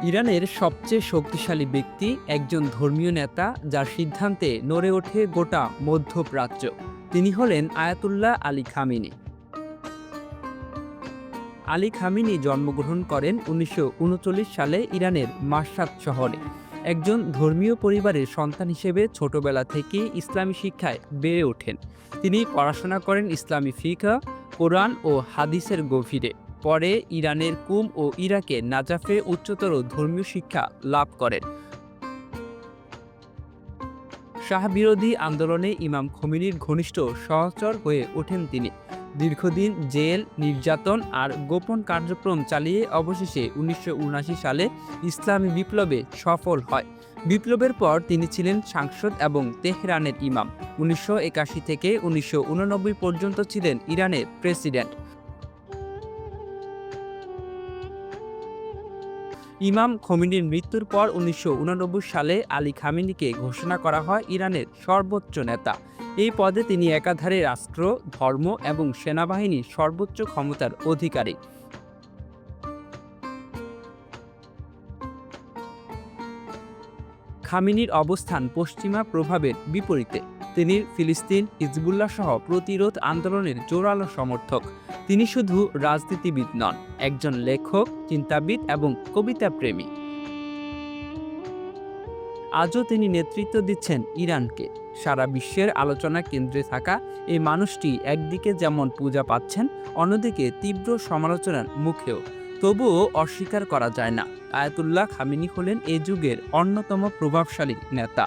ইরানের সবচেয়ে শক্তিশালী ব্যক্তি একজন ধর্মীয় নেতা যার সিদ্ধান্তে নড়ে ওঠে গোটা মধ্যপ্রাচ্য। তিনি হলেন Ayatollah Ali Khamenei. Ali Khamenei জন্মগ্রহণ করেন উনিশশো উনচল্লিশ সালে ইরানের মাসাদ শহরে। একজন ধর্মীয় পরিবারের সন্তান হিসেবে ছোটবেলা থেকে ইসলামী শিক্ষায় বেড়ে ওঠেন। তিনি পড়াশোনা করেন ইসলামী ফিকা কোরআন ও হাদিসের গভীরে। পরে ইরানের কুম ও ইরাকে নাজাফে উচ্চতর ধর্মীয় শিক্ষা লাভ করেন। শাহবিরোধী আন্দোলনে ইমাম খমিনির ঘনিষ্ঠ সহচর হয়ে ওঠেন তিনি। দীর্ঘদিন জেল, নির্যাতন আর গোপন কার্যক্রম চালিয়ে অবশেষে উনিশশো উনআশি সালে ইসলামী বিপ্লবে সফল হয়। বিপ্লবের পর তিনি ছিলেন সাংসদ এবং তেহরানের ইমাম। উনিশশো একাশি থেকে উনিশশো পর্যন্ত ছিলেন ইরানের প্রেসিডেন্ট। ইমাম খমিনির মৃত্যুর পর উনিশশো সালে আলী খামিনিকে ঘোষণা করা হয় ইরানের সর্বোচ্চ নেতা। এই পদে তিনি একাধারে রাষ্ট্র, ধর্ম এবং সেনাবাহিনীর সর্বোচ্চ ক্ষমতার অধিকারী। খামিনির অবস্থান পশ্চিমা প্রভাবের বিপরীতে। তিনি ফিলিস্তিন, হিজবুল্লাহ সহ প্রতিরোধ আন্দোলনের জোরালো সমর্থক। তিনি শুধু রাজনীতিবিদ নন, একজন লেখক, চিন্তাবিদ এবং কবিতা প্রেমী। আজও তিনি নেতৃত্ব দিচ্ছেন ইরানকে। সারা বিশ্বের আলোচনা কেন্দ্রে থাকা এই মানুষটি একদিকে যেমন পূজা পাচ্ছেন, অন্যদিকে তীব্র সমালোচনার মুখেও। তবুও অস্বীকার করা যায় না। আয়াতুল্লাহ খামিনি হলেন এ যুগের অন্যতম প্রভাবশালী নেতা।